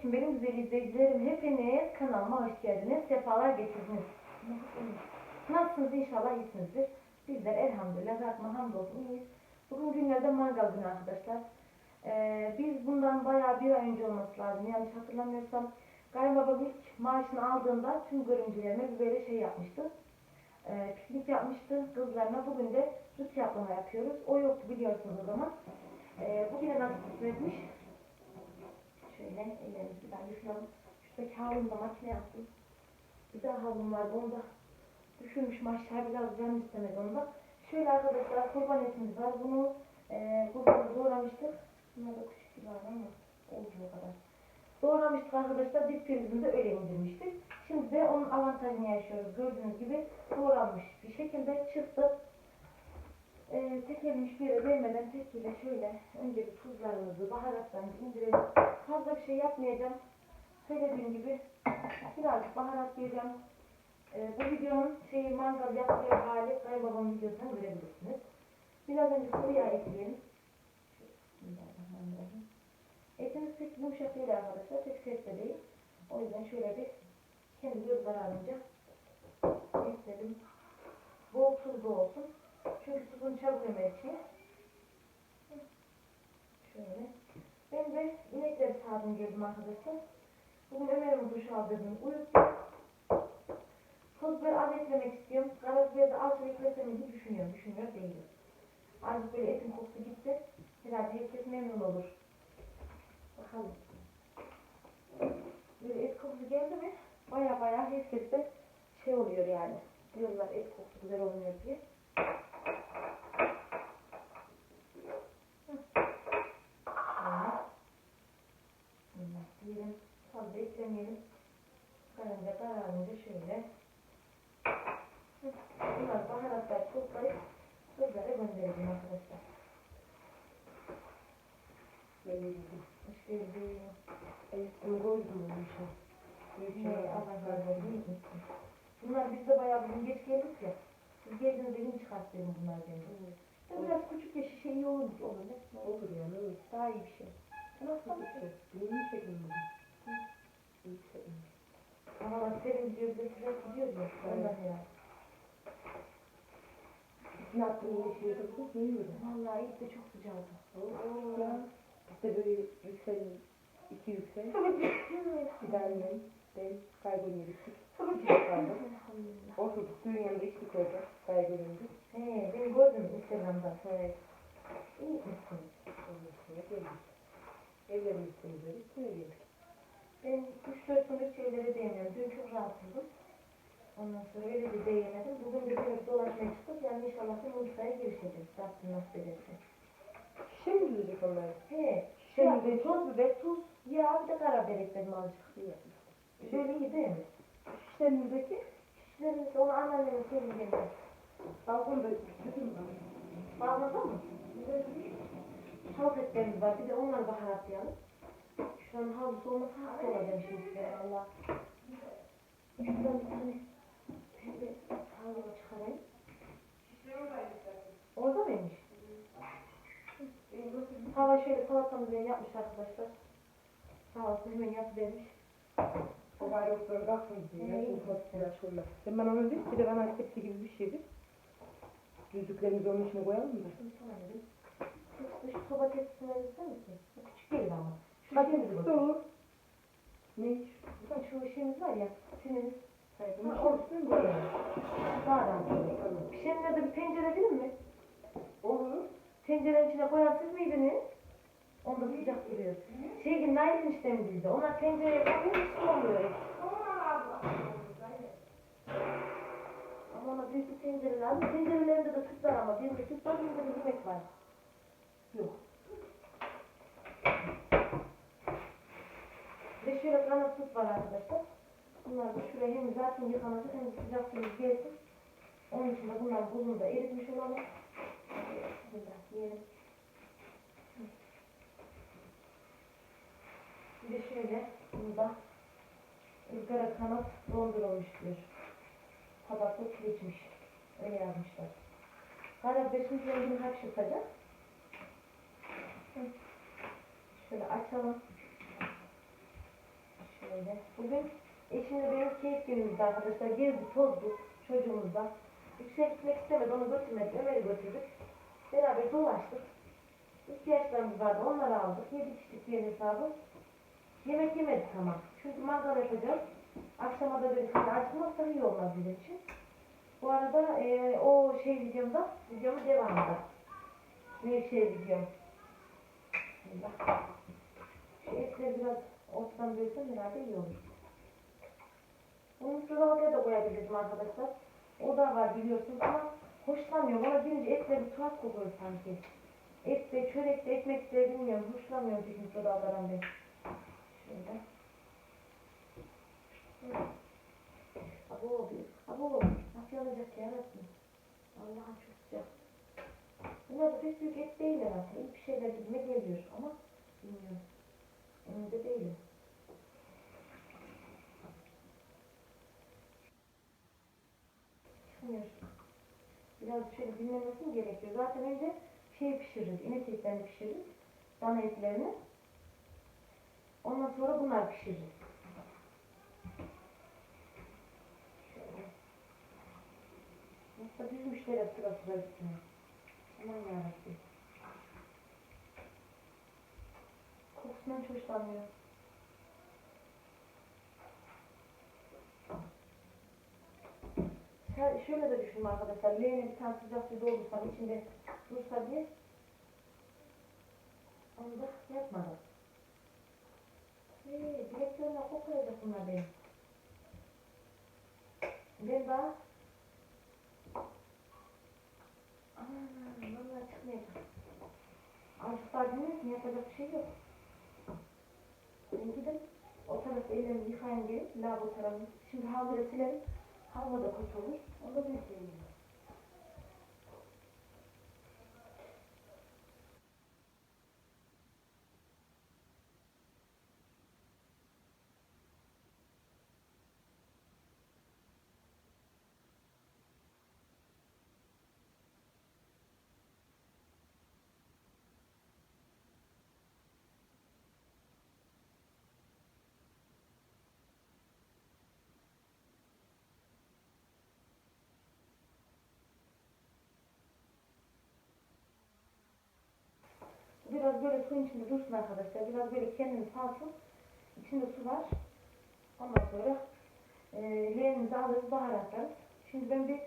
Selamünaleyküm benim güzel izleyicilerim. Hepiniz kanalıma hoş geldiniz. Sefalar getirdiniz. Nasılsınız? İnşallah iyisinizdir. Bizler elhamdülillah Rabbime hamdolsun iyiyiz. Bugün günlerden mangal günü arkadaşlar. Ee, biz bundan bayağı bir ay önce olması lazım. Yanlış hatırlamıyorsam. Kayınbabam ilk maaşını aldığında tüm görümcelerime böyle şey yapmıştı. Ee, piknik yapmıştı kızlarına. Bugün de süt yaplama yapıyoruz. O yoktu biliyorsunuz o zaman. Ee, bugüne nasıl kısmetmiş. Şöyle ellerimizi bir daha yıkayalım. Şuradaki havlumu da makine yaptım. Bir daha havlum vardı onu da düşürmüş maşallah biraz canım istemedi onu da. Şöyle arkadaşlar kurban etimiz var. Bunu e, kurbanı doğramıştık. Bunlar da küçük gibi var ama olduğu kadar. Doğramıştık arkadaşlar. Dip prizinde öyle indirmiştik. Şimdi de onun avantajını yaşıyoruz. Gördüğünüz gibi doğranmış bir şekilde çıktı. Ee, tek elimi hiçbir yere değmeden tekiyle şöyle önce bir tuzlarımızı, baharatlarımızı indirelim. Fazla bir şey yapmayacağım. Söylediğim gibi birazcık baharat yiyeceğim. Ee, bu videonun şeyi mangal yaptığı hali kayınbabamın videosundan görebilirsiniz. Biraz önce sıvı yağ ekleyelim. Etimiz pek yumuşak değil arkadaşlar. Pek sert de değil. O yüzden şöyle bir kendi göz kararınca ekledim. Bol tuzlu olsun. Çünkü tuzun çabuk emeçi. Şöyle. Ben de inekleri sağdım geldim arkadaşlar. Bugün Ömer'in duş aldırdım. Uyuttum. Toz biber az eklemek istiyorum. Karabiber de az eklesem diye düşünüyorum. Düşünmüyor değilim. Azıcık böyle etin kokusu gitti. Herhalde herkes memnun olur. Bakalım. Böyle et kokusu geldi mi baya baya herkes de şey oluyor yani. Diyorlar et kokusu güzel olmuyor diye. Diyelim. Fazla eklemeyelim. Karınca kararınca şöyle. Bunlar baharatlar toplayıp kızlara göndereceğim arkadaşlar. Koydum şey. Ne Allah razı olsun. iyi misin? Bunlar biz de bayağı bugün geç geldik ya. Geldiğinizde yeni çıkarttım bunlar benim. Ya Biraz küçük ya şişe iyi olur, olur ne? Olur ya ne olur. Daha iyi bir şey. Sen hasta mısın? Benim şeklim bu. İyi şeklim. Ama bak senin diyor bir de gidiyor ya. Ondan herhalde. Ne yaptın yine şey yapıyorsun? Ne yiyorum? Vallahi ilk de çok sıcaktı. Oo. Ya. İşte böyle yüksel, iki yüksel. Bir yem. Ben gittik. Elhamdülillah. Oturduk suyun yanında içtik orada. Kaybını He, beni gördün mü Instagram'da? Evet. İyi misin? Ondan sonra geldik. Evlerimizi temizledik. Buraya geldik. Ben 3-4 gündür şeylere değmiyorum. Dün çok rahatsızdım. Ondan sonra öyle de değemedim. Bugün de biraz dolaşmaya çıktık. Yani inşallah da Mursa'ya girişeceğiz. Rabbim nasip ederse. Şimdi diyecek onlar. He, Şimdi de- toz biber, tuz, yağ bir de karabiber ekledim azıcık. Şöyle iyi değil mi? Şişlerimizdeki Şişlerimiz onu anneannemin senin geldi. balkonda bütün var. Bağladı mı? Tavuk etlerimiz var. Bir de onları baharatlayalım. Şuranın havlusu olmasa hasta olacağım şimdi size. Allah. Şuradan bir tane pembe havlumu çıkarayım. Orada mıymış? Hava şöyle salatamızı yapmış arkadaşlar. Sağ olsun hemen yapıvermiş. Bayrakları baksın diye. Şöyle. Sen bana onu ver. Bir de bana tepsi gibi bir şey ver. Düzlüklerimizi onun içine koyalım mı? Şu, soba tepsisini verirsen misin? Bu küçük değil ama. Şu şeyimiz var. olur. Ne? Şu şeyimiz var ya. Sinimiz. Hayır, Ha, bunu o- şurasına mı koyalım? Daha rahat. Pişenine de bir tencere değil mi? Olur. Tencerenin içine koyan siz miydiniz? Onda sıcak duruyor. Şey gibi Nail'in işlemi bizde. Onlar tencereye koyuyor hiç olmuyor. Ama ona büyük bir tencere lazım. Tencerelerinde de var ama birinde süt var birinde de yemek var. Yok. Ve şöyle kanat süt var arkadaşlar. Bunlar da şuraya hem zaten yıkanacak hem de sıcak suyumuz gelsin. Onun için de bunlar buzunda eritmiş olalım. Bismillah diyelim. Bir de şöyle burada ızgara kanat dondurulmuş diyor. Tabakta geçmiş. Öyle yazmışlar. Karabiberin rengini hapşırtacak. Hı. Şöyle açalım. Şöyle. Bugün eşimle benim keyif günümüzdü arkadaşlar. Gezdik, tozduk çocuğumuzla. Yüksek gitmek istemedi, onu götürmedik. Ömer'i götürdük. Beraber dolaştık. İhtiyaçlarımız vardı, onları aldık. Yedik içtik diye hesabı. Yemek yemedik ama. Çünkü mangal yapacağız. Akşama da böyle hani açmazsa iyi olmaz bizim için. Bu arada eee, o şey videomda, videomun devamında. Nevşehir videom. Bismillah. Şu etleri biraz ortadan bölsem herhalde iyi olur. Bunu sıralamaya da koyabilirdim arkadaşlar. O da var biliyorsunuz ama hoşlanmıyorum. Ona girince etleri bir tuhaf kokuyor sanki. Et de, çörek de, ekmek de bilmiyorum. Hoşlanmıyorum çünkü mikrodalgadan ben. Şöyle. Abo, abo. Nasıl yanacak ya Rabbim? Allah'ım çok sıcak. Bunlar da pek büyük et değiller aslında. İyi bir şeyler gibime geliyor ama bilmiyorum. Emin de değilim. Biraz şöyle dinlenmesi mi gerekiyor? Zaten önce şey pişiririz. İnek etlerini pişiririz. Dana etlerini. Ondan sonra bunlar pişiririz. Şöyle. Yoksa büyümüşler hep sıra gitmiyor. Aman yarabbim. Kokusundan hiç hoşlanmıyor. Şöyle- Şöyle de düşünün arkadaşlar. Leğene bir tane sıcak su doldursam içinde dursa diye onu da yapmadım. Hey, direktörle koklayacak bunlar benim. Ben daha Aman vallahi çıkmayacak. Azıcık dinlesin yapacak bir şey yok. Ben gidip o tarafta ellerimi yıkayayım gelip. Şimdi havluya silerim. Havlu da kötü olur. Onu da ben sileyim. Biraz böyle suyun içinde dursun arkadaşlar. Biraz böyle kendini salsın. İçinde su var. Ondan sonra e, leğenimizi alırız, baharatlarız. Şimdi ben bir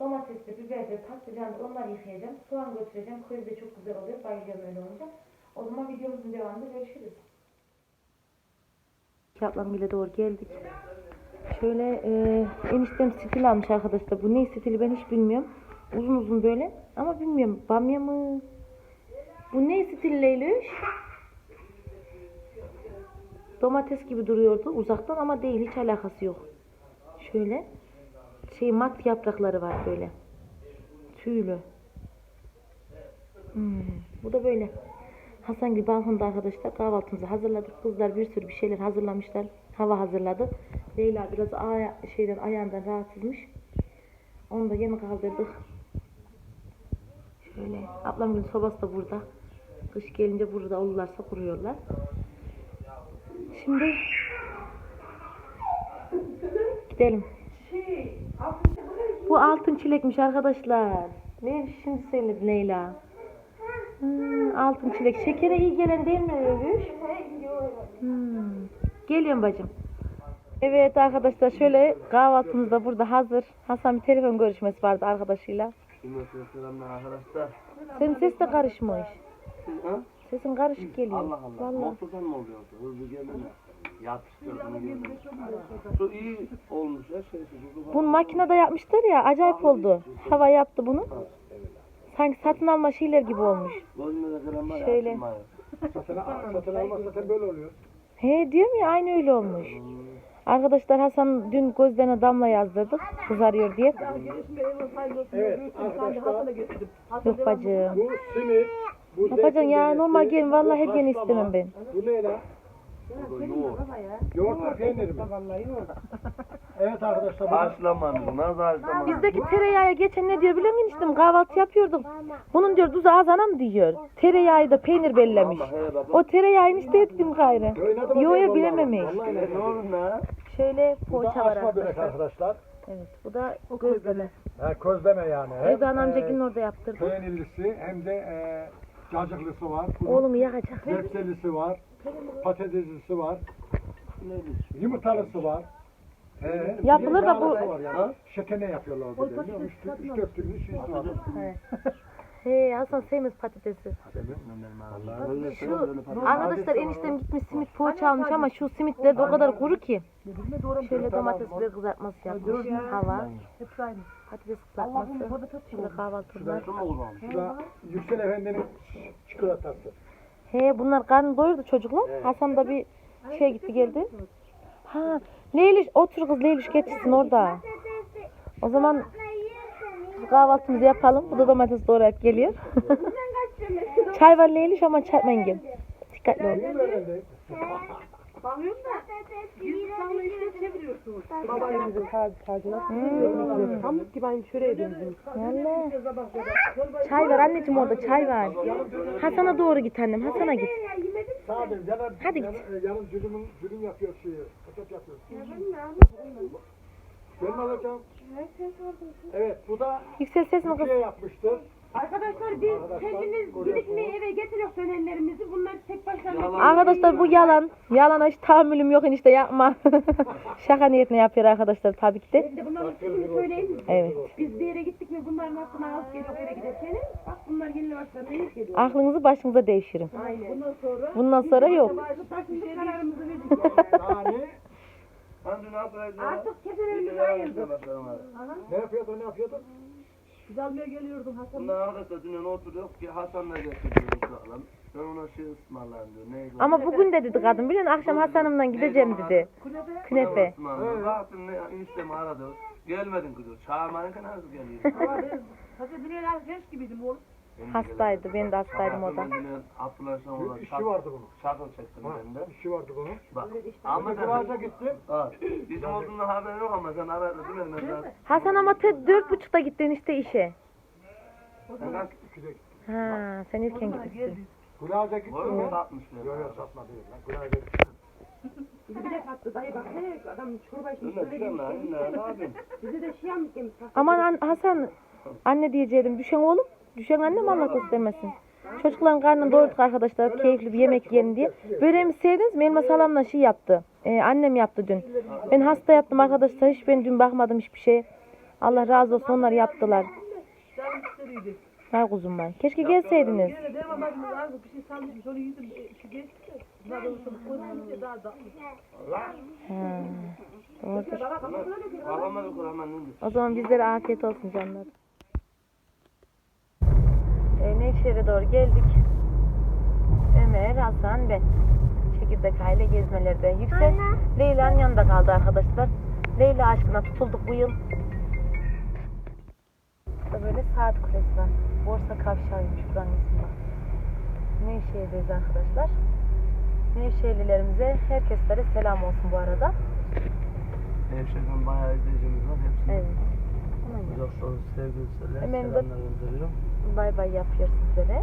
domatesli, biberli, patlıcanlı onları yıkayacağım. Soğan götüreceğim. Köri de çok güzel oluyor. Bayılıyorum öyle olunca. O zaman videomuzun devamında görüşürüz. Ablam bile doğru geldik. Şöyle e, eniştem stil almış arkadaşlar. Bu ne stili ben hiç bilmiyorum. Uzun uzun böyle. Ama bilmiyorum. Bamya mı? Bu ne stil? Domates gibi duruyordu uzaktan ama değil hiç alakası yok. Şöyle şey mat yaprakları var böyle. Tüylü. Hmm, bu da böyle. Hasan gibi balkonda arkadaşlar kahvaltımızı hazırladık. Kızlar bir sürü bir şeyler hazırlamışlar. Hava hazırladı. Leyla biraz aya, şeyden ayağından rahatsızmış. Onu da yemek aldırdık. Şöyle ablamın sobası da burada. Kış gelince burada olurlarsa kuruyorlar. Şimdi gidelim. Bu altın çilekmiş arkadaşlar. Ne şimdi söyledi Leyla. Hmm, altın çilek. Şekere iyi gelen değil mi Övüş? Hmm. Geliyorum bacım. Evet arkadaşlar şöyle kahvaltımız da burada hazır. Hasan bir telefon görüşmesi vardı arkadaşıyla. Senin ses de karışmış. Ha? Sesin karışık geliyor. Allah Allah. Vallahi. Motordan mı oluyordu? Hızlı geldi mi? Yatıştırdım. Su iyi olmuş ya şey. Bunu makinede yapmışlar ya acayip oldu. Hava yaptı bunu. Sanki satın alma şeyler gibi olmuş. Var. Şöyle. açılmıyor. Satın almaz zaten böyle oluyor. He diyorum ya aynı öyle olmuş. Arkadaşlar Hasan dün gözlerine damla yazdırdık. Kızarıyor diye. Evet arkadaşlar Yok bacım. bu simit, Yapacaksın ya normal gelin vallahi hediye haşlama, istemem ben. Bu ne lan? Yoğurt. Yoğurt ve peynir mi? Evet arkadaşlar. Haşlamanız. Nasıl haşlamanız? Bizdeki tereyağı geçen ne diyor biliyor musun eniştem? Kahvaltı yapıyordum. Bunun diyor tuzu az anam diyor. Tereyağı da peynir bellemiş. O tereyağını işte ettim gayrı. Yo yo bilememiş. Vallahi Ne oynadı. olur ne? Şöyle poğaça var arkadaşlar. arkadaşlar. Evet bu da gözleme. He, közleme yani. Hem, Erdoğan e, amcagilin orada yaptırdı. Peynirlisi hem de e, cacıklısı var. Oğlumu yakacak. Zepselisi var. Patateslisi var. Neymiş? Yumurtalısı var. He, Yapılır da bu- Var yani. Şekene yapıyorlar bir de. biliyor musun? Üç, üç dört türlü var. He Hasan sevmez patatesi. Şu arkadaşlar eniştem gitmiş simit poğaça almış ama şu simitler de o kadar kuru ki. Şöyle domates biber kızartması yapmış. Hava. Patates kızartması. Şöyle da Yüksel Efendi'nin çikolatası. He bunlar karnı doyurdu çocuklar. Hasan da bir şey gitti geldi. Ha Leyliş otur kız Leyliş geçsin orada. O zaman kahvaltımızı yapalım. Bu da domates doğrayıp geliyor. çay var Leyliş ama çay mengem. Dikkatli ol. Babaannemizin taze tacına Hmm. pamuk gibi aynı çöreğe benziyor. Yallah. Çay var anneciğim orada çay var. Hasan'a doğru git annem. Hasan'a git. Sadece yalan, Hadi yalan, yalan cülümün, cülüm yapıyor şeyi. Paket yapıyor. Ben mi alacağım? Evet bu da Yüksel kız. Türkiye yapmıştır. Arkadaşlar biz Arkadaşlar, kendimiz gidip eve getiriyoruz dönerlerimizi. Bunlar tek başlarına Yalan. Arkadaşlar bu yalan. Yalana hiç tahammülüm yok enişte yapma. Şaka niyetine yapıyor arkadaşlar tabii ki de. De bunların sesini söyleyeyim mi? Evet. Biz bir yere gittik mi bunların aklına alıp geliyor eve giderken. Bak bunlar geliyor başlarına ilk geliyor. Aklınızı başınıza devşirin. Aynen. Bundan sonra Bundan sonra yok. Taşındık kararımızı verdik. Yani Ben dün ne yapacağım? Artık keselerimizi ayırdık. ne yapıyordu ne yapıyordu? Biz almaya geliyordum Hasan. Bunlar arkadaşlar dün oturuyor ki Hasan'la getiriyorum sağlam. Ben ona şey ısmarlayayım diyor. Neydi? o? Ama bugün de dedi kadın biliyor musun? Akşam Hasan'ımdan gideceğim dedi. Künefe. Ismarlayayım. Baktım ne eniştem aradı. Gelmedin kızım. Çağırmayınca nasıl geliyor? Hasan Dileler genç gibiydim oğlum. Hastaydı. Ben de hastaydım o da. Ben Bir işi vardı bunun. Şarkı çektim Ha, ben de. işi vardı bunun. Bak. Ama Ben sen Kıvaç'a gittim. Ha, bizim olduğundan haberin yok ama sen aradın değil mi? Mesela Hasan ama te- dört buçukta gittin işte işe. kaç İkide gittim. Ha, sen erken gitmişsin. Kulağa gittim Var mi? mı? Satmış Yok ben. yok satma değil. Kulağa gittim. Bizi bir de sattı dayı bak ne adam çorba içmiş Öyle böyle sen lan, gelmiş. ne? Bizi de şey yemiş. Aman an- Hasan anne diyecektim. Düşen oğlum. Düşen annem Allah göstermesin. Çocukların karnını doyurduk arkadaşlar. Keyifli bir yemek yiyelim diye. Böreğimi sevdiniz mi? Elma salamla şey yaptı. Ee, annem yaptı dün. Ben hasta yattım arkadaşlar. Hiç ben dün bakmadım hiçbir şeye. Allah razı olsun onlar yaptılar. Canım isteriydi. Ha kuzum ben. Keşke gelseydiniz. Ha, doğrudur. O zaman bizlere afiyet olsun canlar. Ee, Nevşehir'e doğru geldik. Ömer, Hasan, ben. Çekirdek aile gezmelerde. Yüksel, Leyla'nın yanında kaldı arkadaşlar. Leyla aşkına tutulduk bu yıl. Burada böyle saat kulesi var. Borsa kavşağıymış buranın ismi. bak. Nevşehir'deyiz arkadaşlar. Nevşehirlilerimize, herkeslere selam olsun bu arada. Nevşehir'den bayağı izleyicimiz var. Hepsine Evet. Uzak doğru sevgili selamlar gönderiyorum. Bay bay yapıyor sizlere.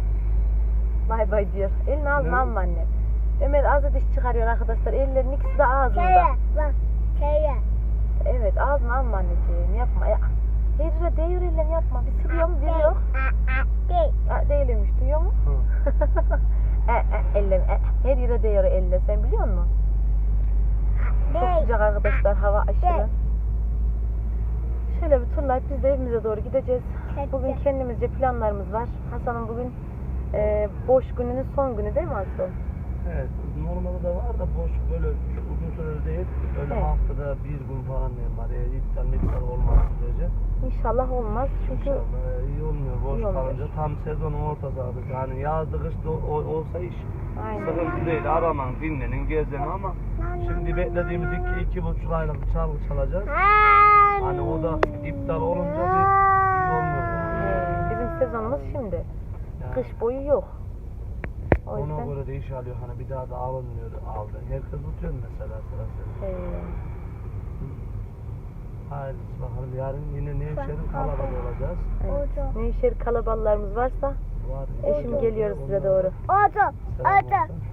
Bay bay diyor. Elini alma anne. Ömer ağzı diş çıkarıyor arkadaşlar. Ellerin ikisi de ağzında. Evet ağzına alma anneciğim. Yapma. Ya. Her yere değiyor ellerini yapma. Bir? Bir yok. Ha, değilmiş. Duyuyor mu? e, e, ellerin. E, her yere değiyor elle. Sen biliyor musun? Çok sıcak arkadaşlar. Hava aşırı. Şöyle bir turlayıp biz de evimize doğru gideceğiz. Bugün kendimizce planlarımız var. Hasan'ın bugün e, boş gününün son günü değil mi Aslı? Evet, normalde de var da boş böyle uzun süre değil. Öyle Evet. haftada bir gün falan ne var ya iptal iptal olmaz sürece. İnşallah olmaz. Çünkü İnşallah e, iyi olmuyor boş İyi kalınca tam sezonun ortası abi. Yani yazdı kışta olsa iş aynen. sıkıntı değil. Araman, dinlenin, gezin ama şimdi beklediğimiz iki, iki buçuk aylık bir çalgı çalacağız. Hani o da iptal olunca bir iyi olmuyor. Ee, bizim sezonumuz şimdi. Yani. Kış boyu yok. O Ona yüzden. göre de iş alıyor hani bir daha da alınmıyor aldı. Herkes tutuyor mesela sırası. Ee, Hayırlısı bakalım yarın yine Nevşehir'in kalabalık olacağız. evet. Nevşehir kalaballarımız varsa Var. eşim geliyoruz size doğru.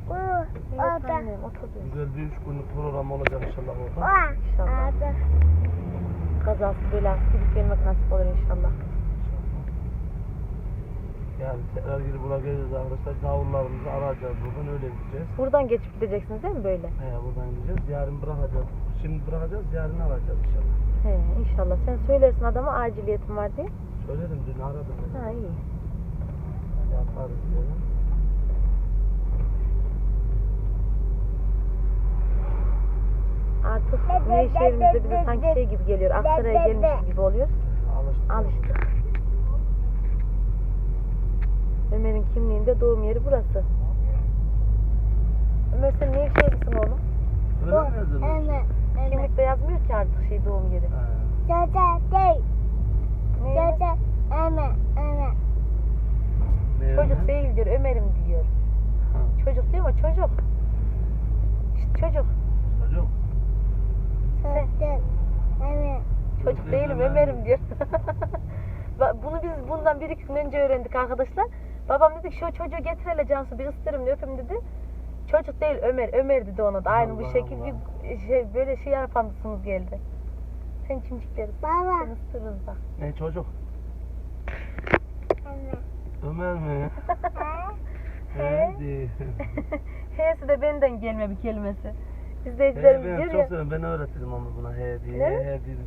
Evet annem oturdum. Güzel bir üç günlük program olacak inşallah orada. İnşallah. Kazası belası gidip gelmek nasip olur inşallah. Yani tekrar geri buraya geleceğiz arkadaşlar. Davullarımızı arayacağız buradan öyle gideceğiz. Buradan geçip gideceksiniz değil mi böyle? He buradan gideceğiz. Yarın bırakacağız. Şimdi bırakacağız yarın arayacağız inşallah. He inşallah. Sen söylersin adama aciliyetim var diye. Söyledim dün aradım. beni. Ha iyi. Yaparız dedim. Artık Nevşehir'imizde bize sanki şey gibi geliyor. Aksaray'a gelmiş gibi oluyoruz. Alıştık. Alıştık. Ömer'in kimliğinde doğum yeri burası. Ömer sen Nevşehirlisin oğlum. Öyle mi yazılmış? Kimlikte yazmıyor ki artık şey doğum yeri. He. Ne? Ne Çocuk yani? değil diyor Ömer'im diyor. Ha, Çocuk diyor ama çocuk. İşte çocuk. Çocuk. Çocuk değilim Ömer'im diyor. Bunu biz bundan bir iki gün önce öğrendik arkadaşlar. Babam dedi ki şu çocuğu getir hele Cansu bir ısırırım öpüm dedi. Çocuk değil Ömer. Ömer dedi ona da. Aynı bu Allah şekil Allah. bir şey, böyle şey yapamısınız geldi. Sen çimçikleri Baba. sen ısırırız bak. Ne çocuk? Ömer mi? He değil. H'si de benden gelme bir kelimesi. He İzleyicilerimiz ben diyor çok ya. seviyorum. Ben öğrettim onu buna he diye. Ne? He diye.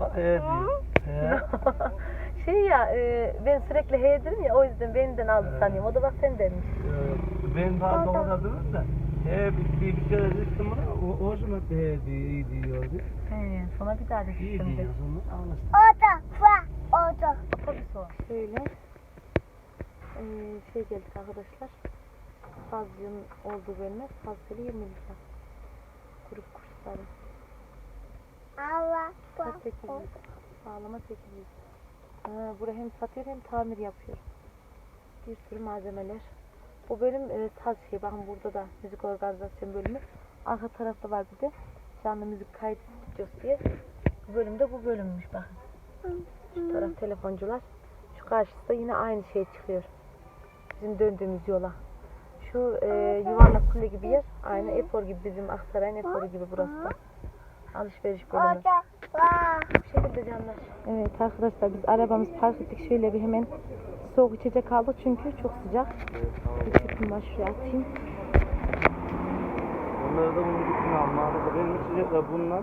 Bak he diyor. He. şey ya e, ben sürekli he derim ya o yüzden benden aldı Evet. sanıyorum. O da bak sen demiş. Ee, Ben fazla o kadar demedim de. He bir, bir kere dedim buna. O, hoşuma gitti he diyor. iyi diyordu. He, sonra bir daha da İyi şimdi. diyorsun. Anlaştık. Otobüs o. Şöyle. Ee, şey geldik arkadaşlar. Fazlının olduğu bölme. Fazleli 20 lira. Grup kursları. Kaç 800. Sağlama 800. Ha, hem satıyor hem tamir yapıyor. Bir sürü malzemeler. Bu bölüm e, saz şey. Bakın burada da müzik organizasyon bölümü. Arka tarafta var bir de canlı müzik kayıt stüdyosu diye. Bu bölümde bu bölümmüş bakın. Şu taraf telefoncular. Şu karşısı da yine aynı şey çıkıyor. Bizim döndüğümüz yola. Şu e, yuvarlak kule gibi yer aynı Efor gibi bizim Aksaray'ın Efor'u gibi burası da. Alışveriş bölümü. Bu şekilde canlar. Evet arkadaşlar biz arabamız park ettik. Şöyle bir hemen soğuk içecek aldık çünkü çok sıcak. Bir tüpüm var şuraya atayım. Onları da bunu bütün almadı. Benim içecekler bunlar.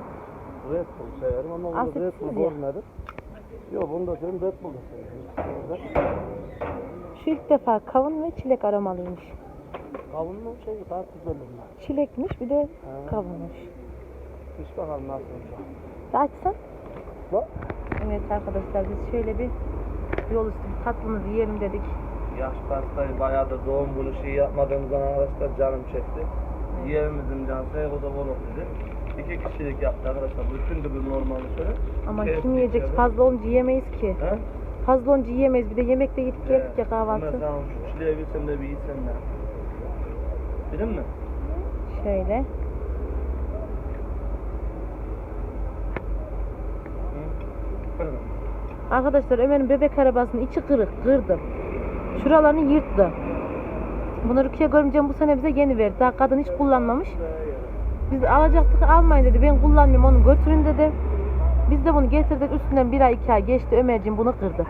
Red Bull severim ama Asitsiz Red Bull görmedim. Yok bunu da severim Red Bull da severim. Şu ilk defa kavun ve çilek aromalıymış. Kavun mu şey tatlı bölüm mü? Çilekmiş bir de Ha. kavunmuş. İç bakalım nasıl olacak. Bir açsan. Bak. Evet arkadaşlar biz şöyle bir yol üstü bir tatlımızı yiyelim dedik. Yaş pastayı bayağıdır doğum günü şey yapmadığım zaman arkadaşlar canım çekti. Yiyemedim can o da bol dedi. İki kişilik yaptı arkadaşlar. Bütün de bir normalde şöyle. Ama Keyifli kim yiyecek? içeri. Fazla olunca yiyemeyiz ki. He? Fazla olunca yiyemeyiz. Bir de yemekte yedik geldik ya kahvaltı. tamam şu çileğe bir sen de bir yiysen de. Bildin mi? Şöyle. Hı. Arkadaşlar Ömer'in bebek arabasının içi kırık. Kırdı. Şuralarını yırttı. Bunu Rukiye görümcem bu sene bize yeni verdi. Daha kadın hiç kullanmamış. Biz alacaktık almayın dedi. Ben kullanmıyorum onu götürün dedi. Biz de bunu getirdik. Üstünden bir ay iki ay geçti. Ömerciğim bunu kırdı.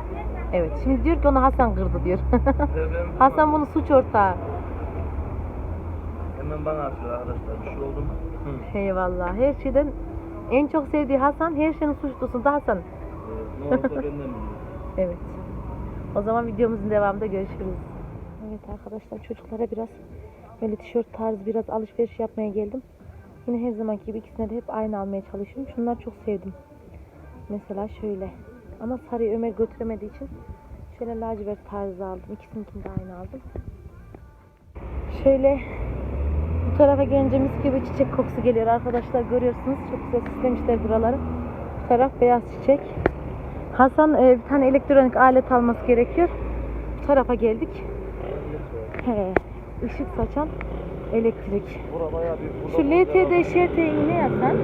Evet. Şimdi diyor ki onu Hasan kırdı diyor. Hasan bunu suç ortağı. Hemen bana atıyor arkadaşlar. Bir şey oldu mu? Hı. Eyvallah. Her şeyden en çok sevdiği Hasan. Her şeyin suçlusu da Hasan. Evet, ne olsa benden biliyor. Evet. O zaman videomuzun devamında görüşürüz. Evet arkadaşlar çocuklara biraz böyle tişört tarzı biraz alışveriş yapmaya geldim. Yine her zamanki gibi ikisine de hep aynı almaya çalışıyorum. Şunları çok sevdim. Mesela şöyle. Ama sarıyı Ömer götüremediği için şöyle lacivert tarzı aldım. İkisininkini de aynı aldım. Şöyle bu tarafa gelince mis gibi çiçek kokusu geliyor arkadaşlar. Görüyorsunuz. Çok güzel süslemişler buraları. Bu taraf beyaz çiçek. Hasan e, bir tane elektronik alet alması gerekiyor. Bu tarafa geldik. He, ışık saçan elektrik. Şu LTD şerteğini ne yazsan?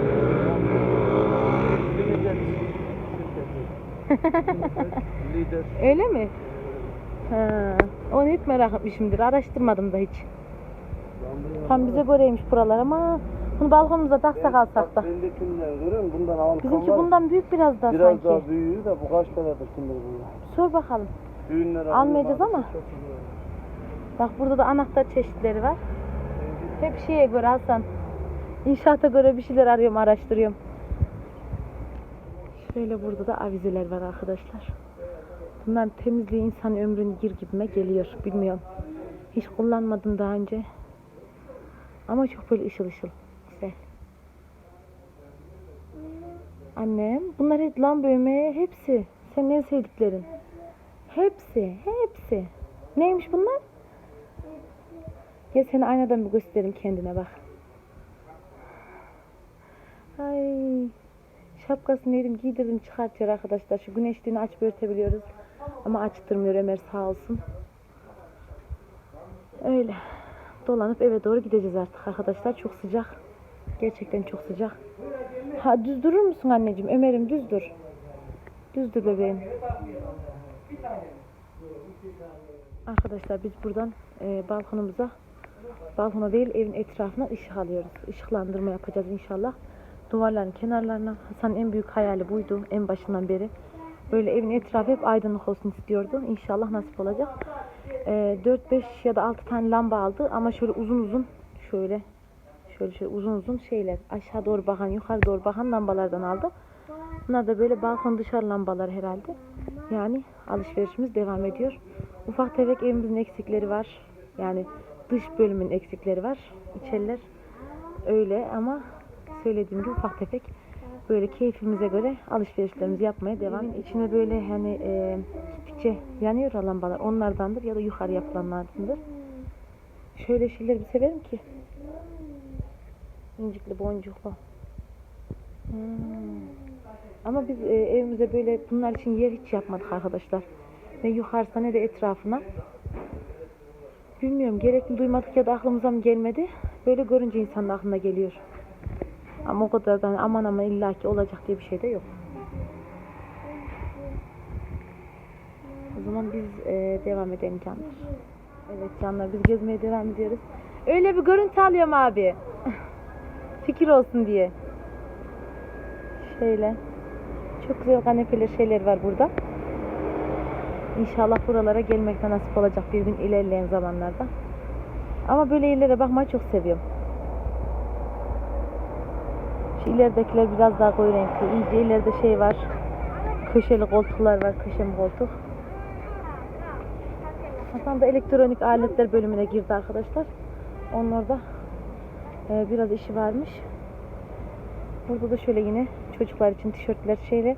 Öyle mi? Ha, onu hep merak etmişimdir. Araştırmadım da hiç. Tam bize göreymiş buralar ama bunu balkonumuza taksak alsak da. Bendekinden görüyor musun? Bundan alkan Bizimki bundan büyük biraz daha Biraz sanki. daha büyüğü de bu kaç paradır şimdi bunlar? Sor bakalım. Düğünler Almayacağız ama. Bak burada da anahtar çeşitleri var. Hep şeye göre Hasan. İnşaata göre bir şeyler arıyorum, araştırıyorum. Şöyle burada da avizeler var arkadaşlar. Bunların temizliği insan ömrünü gir gibime geliyor. Bilmiyorum. Hiç kullanmadım daha önce. Ama çok böyle ışıl ışıl. Güzel. Annem, bunlar hep lamba ömeye hepsi. Senin en sevdiklerin. Hepsi, hepsi. Neymiş bunlar? Gel seni aynadan bir göstereyim kendine bak. Ay. Şapkasını yedim giydirdim çıkartıyor arkadaşlar. Şu güneşliğini açıp örtebiliyoruz. Ama açtırmıyor Ömer sağ olsun. Öyle. Dolanıp eve doğru gideceğiz artık arkadaşlar. Çok sıcak. Gerçekten çok sıcak. Ha düz durur musun anneciğim? Ömer'im düz dur. Düz dur bebeğim. Arkadaşlar biz buradan e, balkonumuza balkona değil evin etrafına ışık alıyoruz. Işıklandırma yapacağız inşallah. Duvarların kenarlarına Hasan en büyük hayali buydu en başından beri. Böyle evin etrafı hep aydınlık olsun istiyordu. İnşallah nasip olacak. E, 4-5 ya da 6 tane lamba aldı ama şöyle uzun uzun şöyle şöyle şöyle uzun uzun şeyler aşağı doğru bakan yukarı doğru bakan lambalardan aldı. Bunlar da böyle balkon dışarı lambalar herhalde. Yani alışverişimiz devam ediyor. Ufak tefek evimizin eksikleri var. Yani dış bölümün eksikleri var. İçeriler öyle ama söylediğim gibi ufak tefek böyle keyfimize göre alışverişlerimizi yapmaya devam ediyoruz. İçine böyle hani e, gittikçe yanıyor ya lambalar. Onlardandır ya da yukarı yapılanlardandır. Şöyle şeyleri bir severim ki. İncikli boncuklu. Hmm. Ama biz e, evimize böyle bunlar için yer hiç yapmadık arkadaşlar. Ne yukarısına ne de etrafına. Bilmiyorum gerekli duymadık ya da aklımıza mı gelmedi. Böyle görünce insanın aklına geliyor. Ama o kadar da aman aman illaki olacak diye bir şey de yok. O zaman biz e, devam edelim canlar. Evet canlar biz gezmeye devam ediyoruz. Öyle bir görüntü alıyorum abi. Fikir olsun diye. Şöyle. Çok güzel kanepeler şeyler var burada. İnşallah buralara gelmekten nasip olacak bir gün ilerleyen zamanlarda. Ama böyle yerlere bakmayı çok seviyorum. Şu ileridekiler biraz daha koyu renkli. İyice ileride şey var. Köşeli koltuklar var. Köşeli koltuk. Hasan da elektronik aletler bölümüne girdi arkadaşlar. Onun orada e, biraz işi varmış. Burada da şöyle yine çocuklar için tişörtler şeyle.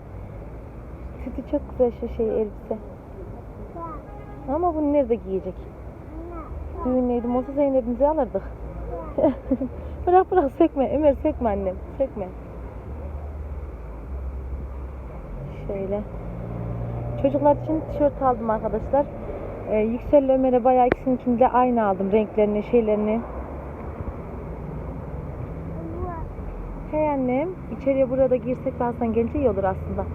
Sütü çok güzel şu şey elbise. Ama bunu nerede giyecek? Düğünleydim olsa Zeynep'imizi alırdık. bırak bırak sökme. Ömer sökme annem. Sökme. Şöyle. Çocuklar için tişört aldım arkadaşlar. Ee, Yüksel Ömer'e bayağı ikisininkini de aynı aldım. Renklerini, şeylerini. Hey annem, içeriye burada girsek Hasan gelince iyi olur aslında.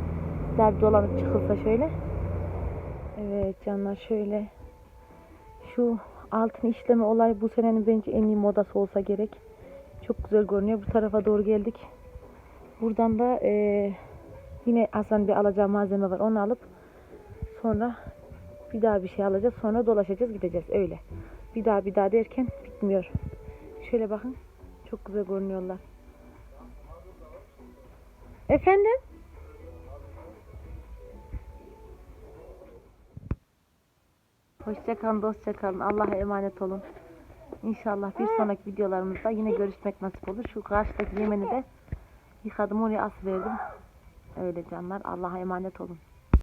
Güzel bir dolanıp çıkılsa şöyle. Evet canlar şöyle. Şu altın işleme olay bu senenin bence en iyi modası olsa gerek. Çok güzel görünüyor. Bu tarafa doğru geldik. Buradan da eee, yine Hasan bir alacağı malzeme var. Onu alıp sonra bir daha bir şey alacağız. Sonra dolaşacağız gideceğiz. Öyle. Bir daha bir daha derken bitmiyor. Şöyle bakın. Çok güzel görünüyorlar. Efendim? Hoşçakalın, dostça kalın. Allah'a emanet olun. İnşallah bir sonraki videolarımızda yine görüşmek nasip olur. Şu karşıdaki yemeni de yıkadım oraya as verdim. Öyle canlar. Allah'a emanet olun.